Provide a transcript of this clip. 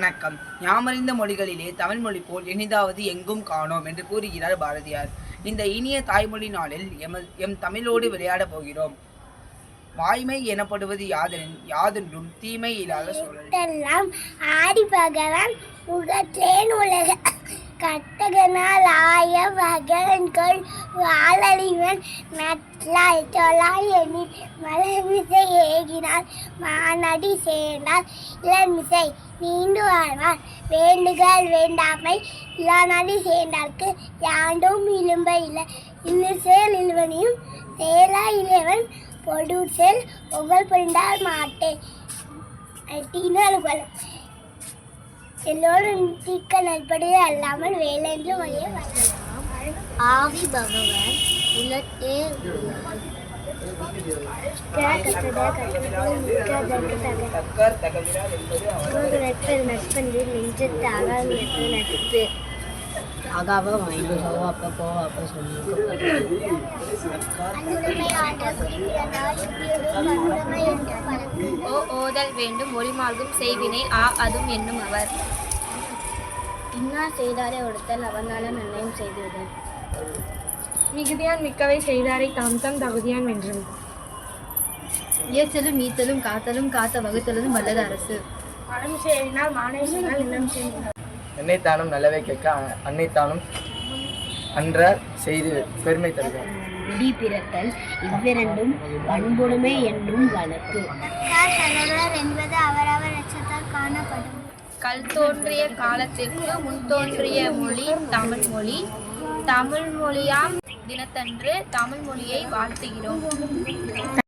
வணக்கம். யாமறிந்த மொழிகளிலே தமிழ் மொழி போல் இனிதாவது எங்கும் காணோம் என்று கூறுகிறார் பாரதியார். இந்த இனிய தாய்மொழி நாளில் எம எம் தமிழோடு விளையாடப் போகிறோம். வாய்மை எனப்படுவது யாதெனின் யாதொன்றும் தீமை இல்லாத சூழல் ஆடி பகவான் உலக ஆய வகன்கள் நட்லாய் எண்ணி மலர்மிசை ஏகினார். மானடி சேர்ந்தார். இளமிசை நீண்டு வாழ்வார். வேண்டுகள் வேண்டாமை இளநடி சேர்ந்தார்க்கு யாண்டும் இலும்ப இல்லை. இல்லிர் சேல் இழுவனையும் சேலா இளைவன் பொடூர் செல் புகழ் புரிந்தால் மாட்டேன் எல்லோரும் தீக்க நற்படியே அல்லாமல் வேலைந்து வழியே வரலாம் ஆவி பகவான் அவர் நட்பன்று நெஞ்சத்தாக நட்பு ஆகாவ அப்போ போவா அப்போ ஓ ஓதல் வேண்டும் ஒளிமார்க்கும் செய்வினை ஆ அதும் என்னும் அவர். இன்னா செய்தாரே ஒடுத்தல் அவனால நன்மையும் செய்துவிடும் மிகுதியான் மிக்கவை செய்தாரை தாம் தம் தகுதியான் வென்றும் இயற்றலும் ஈத்தலும் காத்தலும் காத்த வகுத்தலும் வல்லது அரசு. மனம் செய்யினால் மானை என்னைத்தானும் நல்லவை கேட்க அன்னைத்தானும் அன்ற செய்து பெருமை தருகிறார் முடி பிறத்தல் இவ்விரண்டும் பண்புடைமை என்னும் வழக்கு. என்பது அவரவர் அச்சத்தால் காணப்படும். கல் தோன்றிய காலத்திற்கு முன் தோன்றிய மொழி தமிழ் மொழி. தமிழ் மொழியாம் தினத்தன்று தமிழ் மொழியை வாழ்த்துகிறோம்.